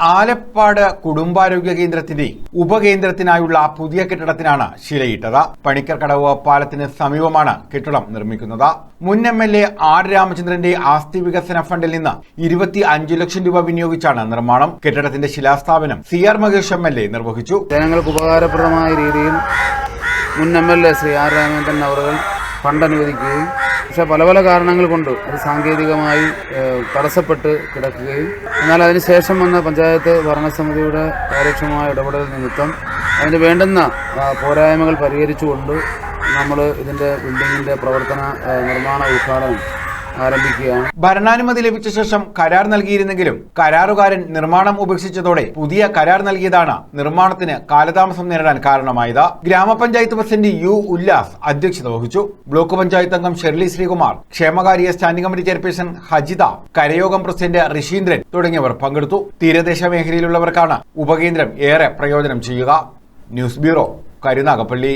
ആലപ്പാട് കുടുംബാരോഗ്യ കേന്ദ്രത്തിന്റെ ഉപകേന്ദ്രത്തിനായുള്ള പുതിയ കെട്ടിടത്തിനാണ് ശിലയിട്ടത്. പണിക്കർക്കടവ് പാലത്തിന് സമീപമാണ് കെട്ടിടം നിർമ്മിക്കുന്നത്. മുൻ എം എൽ എ ആർ രാമചന്ദ്രന്റെ ആസ്തി വികസന ഫണ്ടിൽ നിന്ന് ഇരുപത്തി അഞ്ചു ലക്ഷം രൂപ വിനിയോഗിച്ചാണ് നിർമ്മാണം. കെട്ടിടത്തിന്റെ ശിലാസ്ഥാപനം C R Mahesh M L A നിർവഹിച്ചു. ജനങ്ങൾക്ക് ഉപകാരപ്രദമായ രീതിയിൽ മുൻ M L A Shri R Ramachandran our fund അനുവദിക്കുകയും പക്ഷെ പല പല കാരണങ്ങൾ കൊണ്ട് അത് സാങ്കേതികമായി തടസ്സപ്പെട്ട് കിടക്കുകയും എന്നാൽ അതിനുശേഷം വന്ന പഞ്ചായത്ത് ഭരണസമിതിയുടെ കാര്യക്ഷമമായ ഇടപെടൽ നിമിത്തം അതിന് വേണ്ടുന്ന പോരായ്മകൾ പരിഹരിച്ചുകൊണ്ട് നമ്മൾ ഇതിന്റെ ബിൽഡിങ്ങിന്റെ പ്രവർത്തന നിർമ്മാണ ഉദ്ഘാടനം ആരംഭിക്കുകയാണ്. ഭരണാനുമതി ലഭിച്ച ശേഷം കരാർ നൽകിയിരുന്നെങ്കിലും കരാറുകാരൻ നിർമ്മാണം ഉപേക്ഷിച്ചതോടെ പുതിയ കരാർ നൽകിയതാണ് നിർമ്മാണത്തിന് കാലതാമസം നേരിടാൻ കാരണമായത്. ഗ്രാമപഞ്ചായത്ത് പ്രസിഡന്റ് യു ഉല്ലാസ് അധ്യക്ഷത വഹിച്ചു. ബ്ലോക്ക് പഞ്ചായത്ത് അംഗം ഷെർലി ശ്രീകുമാർ ക്ഷേമകാര്യ സ്റ്റാൻഡിംഗ് കമ്മിറ്റി ചെയർപേഴ്സൺ ഹജിത കരയോഗം പ്രസിഡന്റ് ഋഷീന്ദ്രൻ തുടങ്ങിയവർ പങ്കെടുത്തു. തീരദേശ മേഖലയിലുള്ളവർക്കാണ് ഉപകേന്ദ്രം ഏറെ പ്രയോജനം ചെയ്യുക. News bureau Karunagappally.